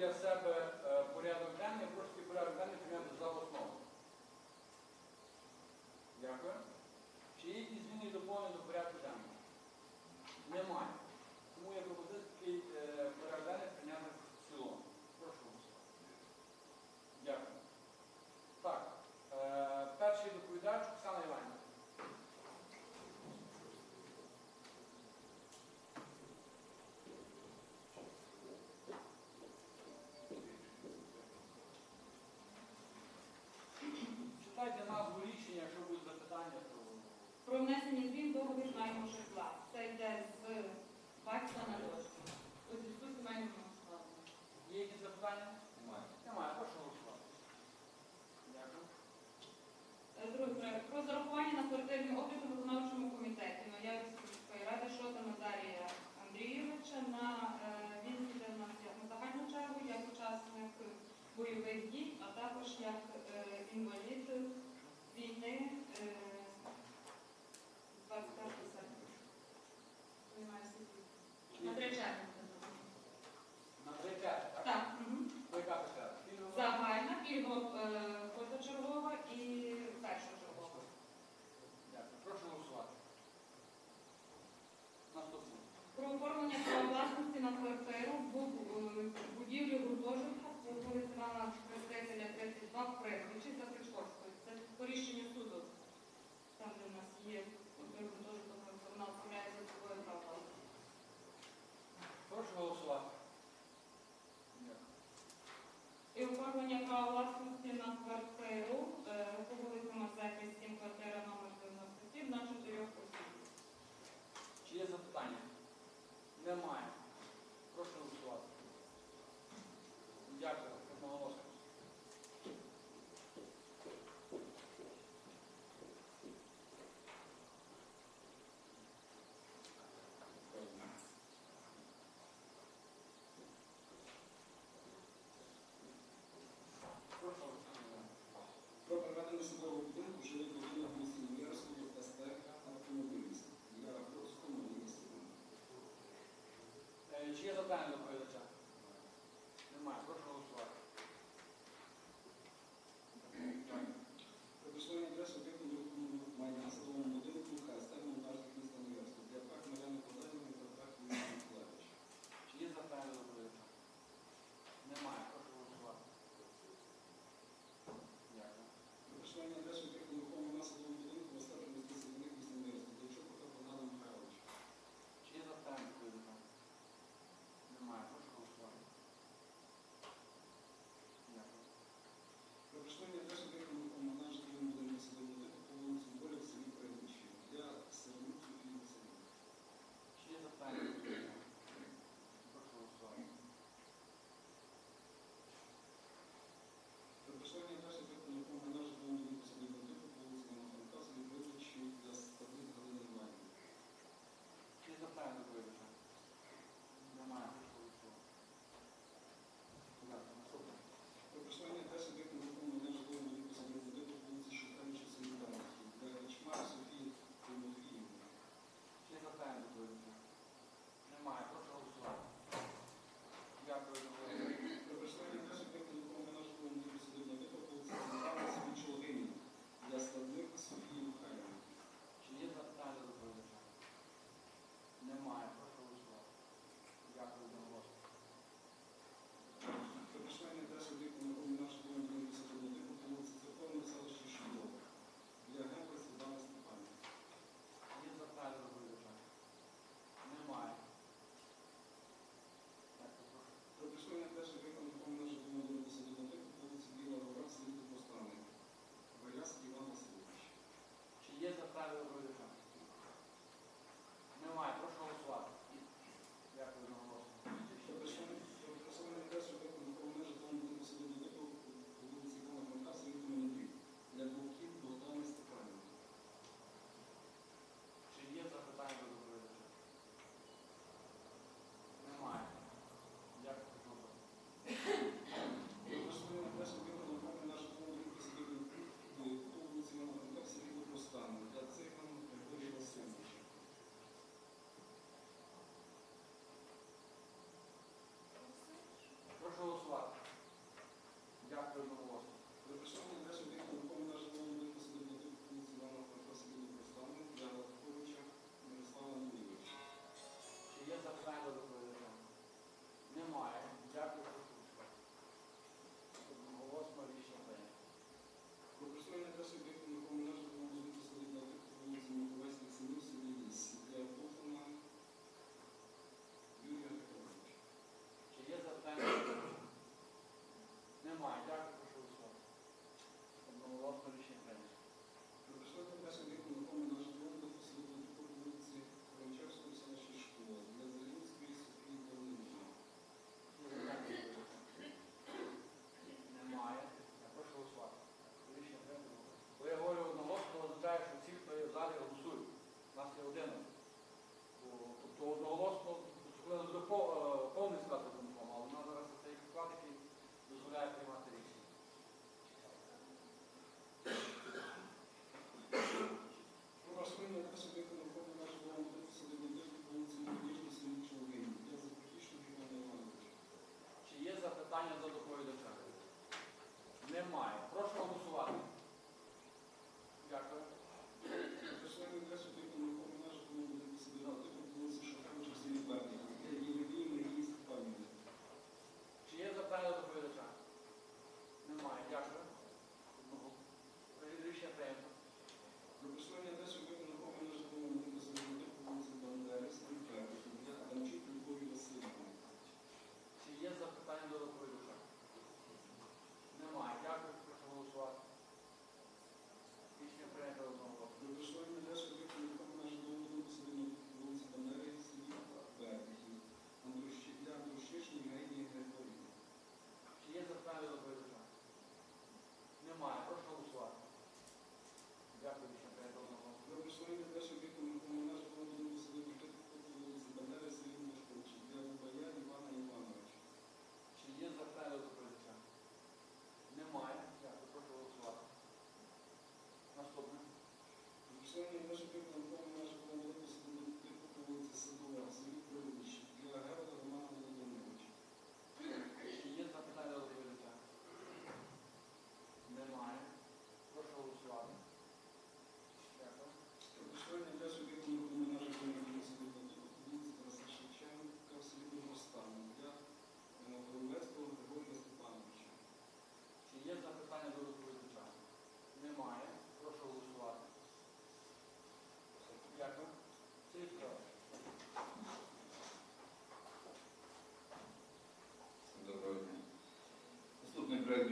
1900.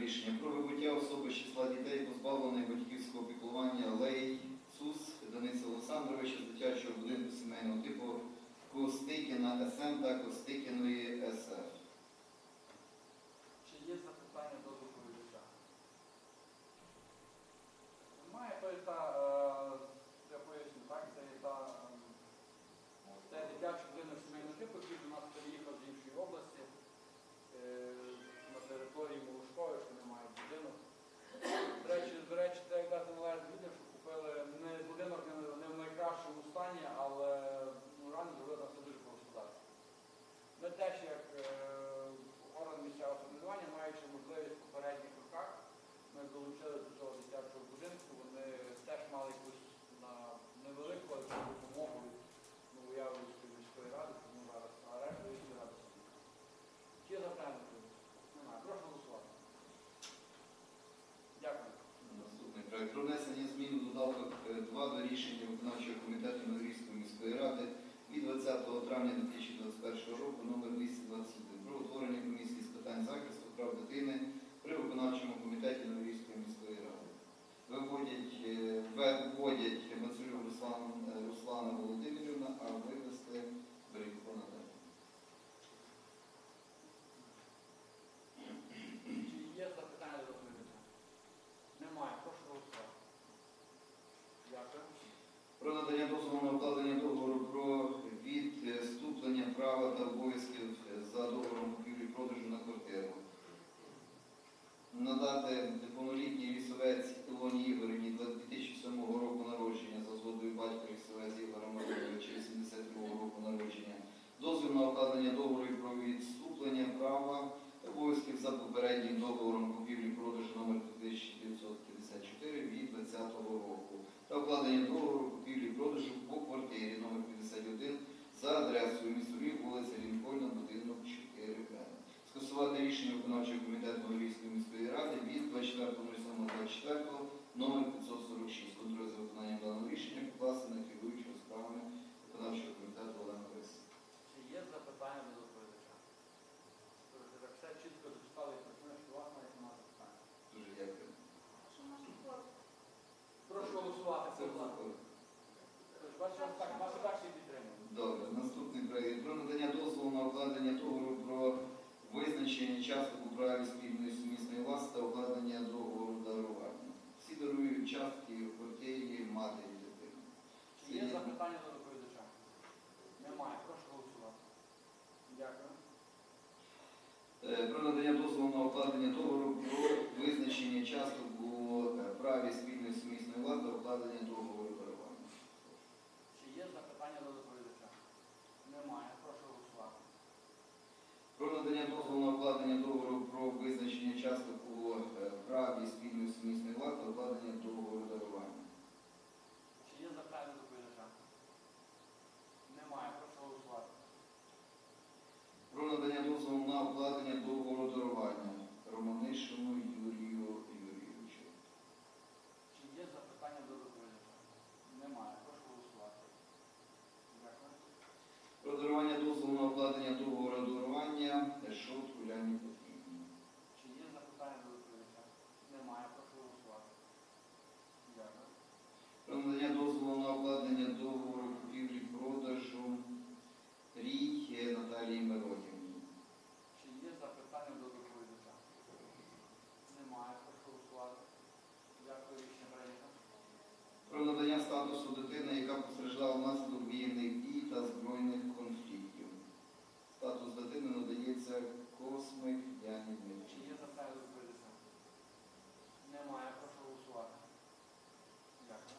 Рішення про вибуття особи з числа дітей, позбавленої батьківського піклування Лей Цус Дениса Олександровича з дитячого будинку сімейного типу Костикіна СМ та Костикіної СФ. Чи є запитання до доповідача? Немає, то є та, е, я поясню, так, це є та, ем, це дитячий будинок сімейного типу, який до нас переїхав з іншої області, е, на території Молошкової, що немає будинок. До речі, до речі, це якраз належить відео, що купили не будинок не, не в найкращому стані, але ну, реально зробили там все дуже по-господарськи. Ми теж, як е, орган місцевого самоврядування, маючи можливість в попередніх роках, ми долучили до цього дитячого будинку. Вони теж мали якусь на невелику але таку допомогу від Новоявленської міської ради, тому зараз а решту і ради собі. Чи є запитання? до цього? Немає. Прошу голосувати. Дякую. Наступний проект про внесення змін у додаток е, 2 до рішення виконавчого комітету Новорізької міської ради від 20 травня 2021 року номер 221 про утворення комісії з питань захисту прав дитини при виконавчому комітеті Новорізької міської ради. Виводять, виводять вводять е, Руслана Володимирівна, а вивести Берегко Наталію. Чи є запитання до доповідача? Немає. Прошу голосувати. Дякую. Про надання дозволу на укладення договору про та обов'язків за договором купівлі-продажу на квартиру. Надати неповнолітній лісовець Ілоні Ігорівні 2007 року народження за згодою батька лісовець Ігора Мироновича 82 року народження. Дозвіл на укладення договору про відступлення права обов'язків за попереднім договором купівлі-продажу номер 1954 від 2020 року та укладення договору купівлі-продажу по квартирі номер 51 за адресою місто вулиця Лінкольна, будинок 4Б. Скасувати рішення виконавчого комітету Львівської міської ради від 24.07.24 номер 546. Контроль за виконанням даного рішення покласти на керуючого справами виконавчого комітету Олега Борисова. Чи є запитання до доповідача? Тобто, так все чітко зачитали і працює, що у вас навіть немає запитання. Дуже дякую. Прошу голосувати. Це Будь ласка. закон. Тож, Бачите, вас так, вас так всі підтримують. Добре, наступний проєкт про надання дозволу на укладення договору про визначення часток у праві спільної сумісної власності та укладення договору дарування. Всі дарують частки в квартирі матері дитини. Чи є запитання до доповідача? Немає. Прошу голосувати. Дякую. Е, Про надання дозволу на укладення договору про визначення часток у е, праві спільної сумісної власності та укладення договору дарування. Чи є запитання до доповідача? Немає. Прошу голосувати. Про надання дозволу на укладення договору про визначення часток у е, праві спільної сумісної власності та укладення договору дарування. Чи є запитання до доповідача? Немає. Прошу голосувати. Про надання дозволу на укладення договору дарування Романишину Юрію Юрійовичу. Чи є запитання до доповідача? Немає. Прошу голосувати. Дякую. Про дарування дозволу на укладення договору дарування Шот Уляні Петрівні. Чи є запитання до доповідача? Немає. Прошу голосувати. Дякую. Про надання дозволу на укладення договору купівлі-продажу Рій Наталії Миронівні. Чи є запитання до доповідача? Немає. Прошу голосувати. Дякую. Рішення прийнято. Про надання статусу дитини, яка постраждала внаслідок воєнних дій та збройних конфліктів. Статус дитини надається Космик Яні Чи Дмитрівні. є запитання до доповідача? Немає. Прошу голосувати. Дякую.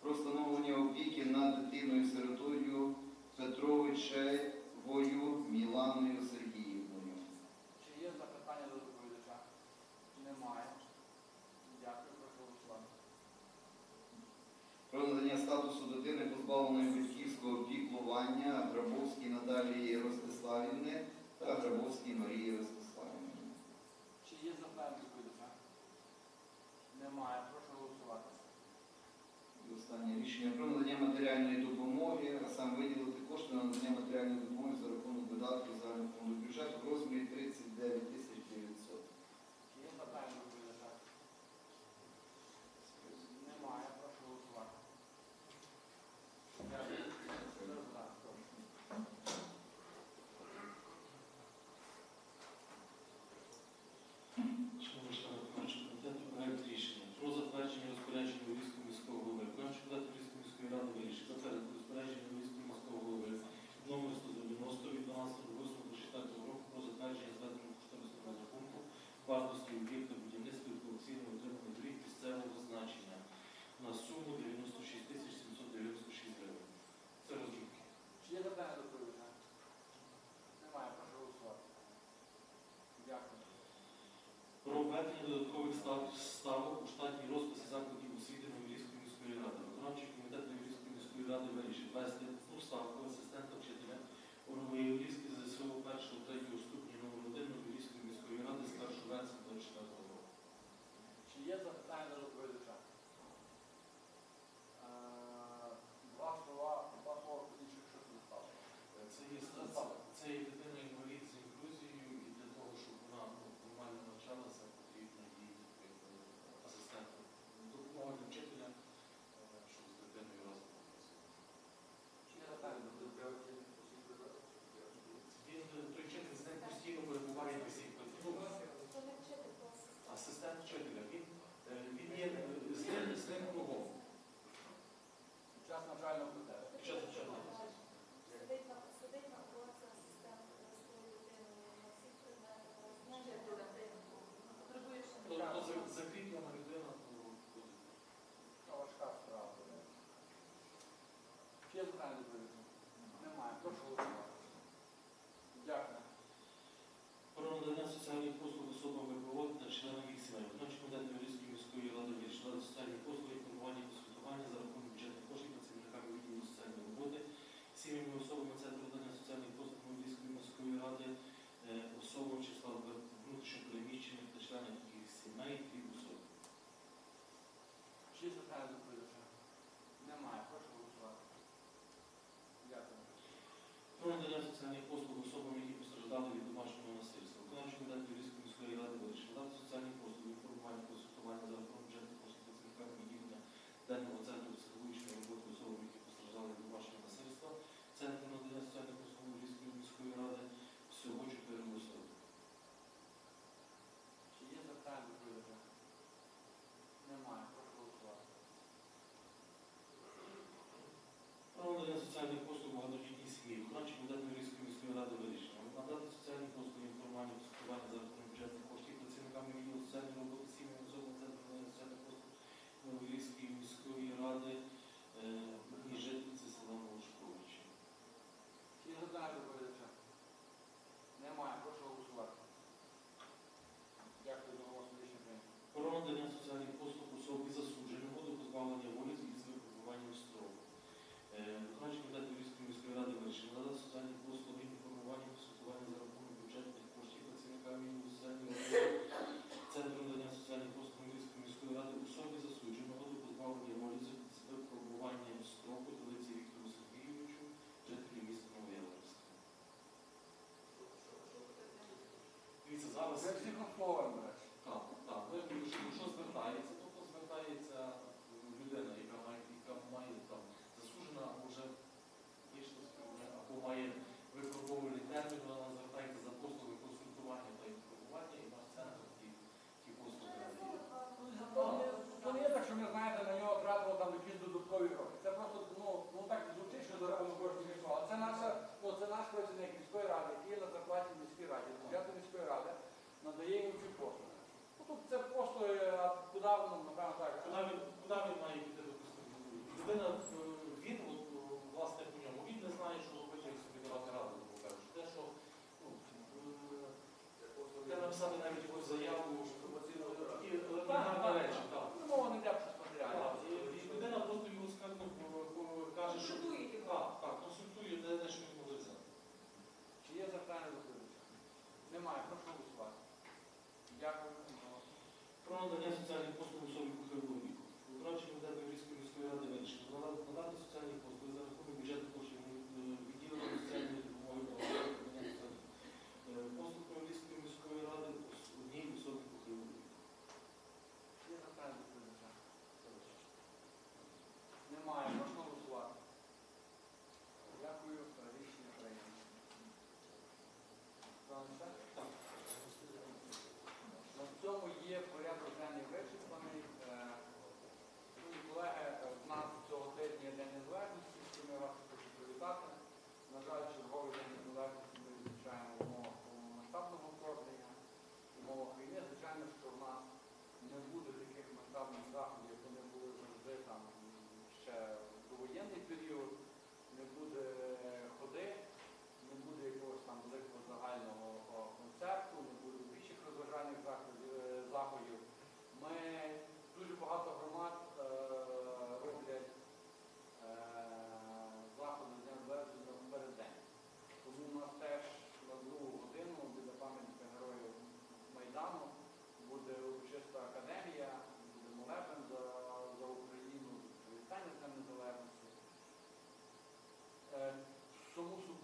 Про встановлення опіки над дитиною-сиротою Петровичевою Міланою Сергіївною. Чи є запитання до доповідача? Немає. Дякую. Прошу голосувати. Про надання статусу дитини, позбавленої батьківського піклування Грабовській Наталії Ростиславівни та Грабовській Марії Ростиславівни. Чи є запитання до доповідача? Немає. Прошу голосувати. І останнє рішення про надання матеріальної допомоги, а саме виділити кошти на надання матеріальної допомоги за рахунок видатків загального фонду бюджету в розмірі 39 тисяч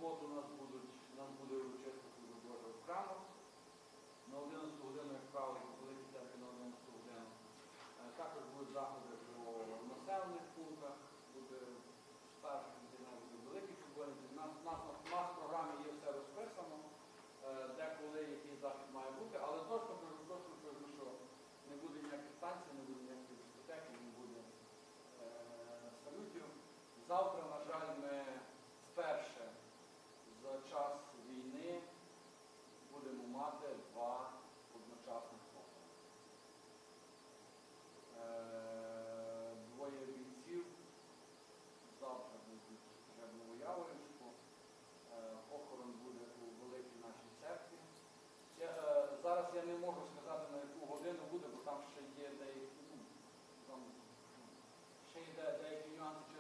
суботу у нас будуть, у нас буде урочистити Божа храму. На 11 годину, як правило, великі церкви на 11 годину. Е, також будуть заходи в населених пунктах, буде старших дітей буде великий футбольний. У нас, в програмі є все розписано, е, де коли який захід має бути, але точно кажу, що не буде ніяких станцій, не буде ніяких дискотек, не буде е, салютів. Завтра, на жаль. that they do not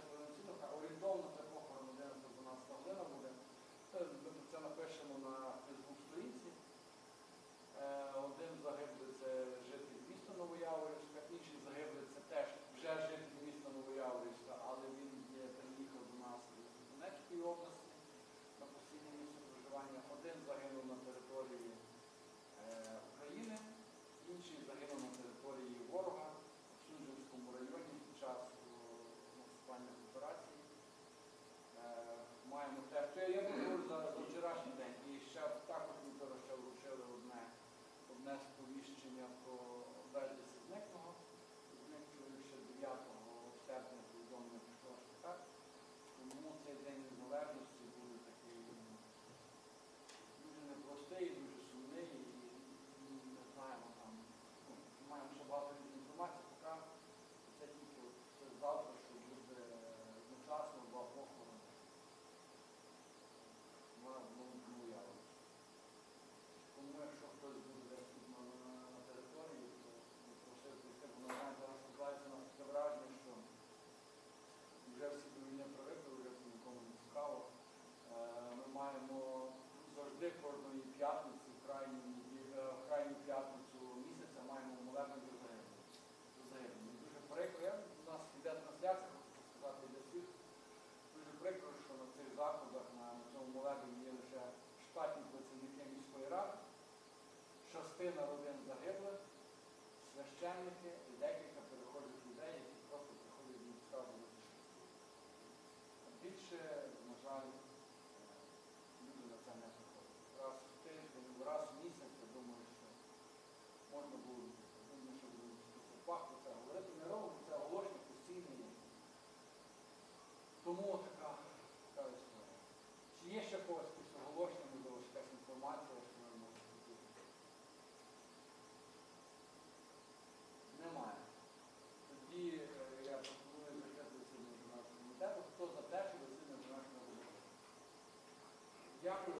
заходах на цьому лагері є лише штатні працівники міської ради, частина родин загиблих, священники і декілька переходжих людей, які просто приходять до місця Більше, на жаль,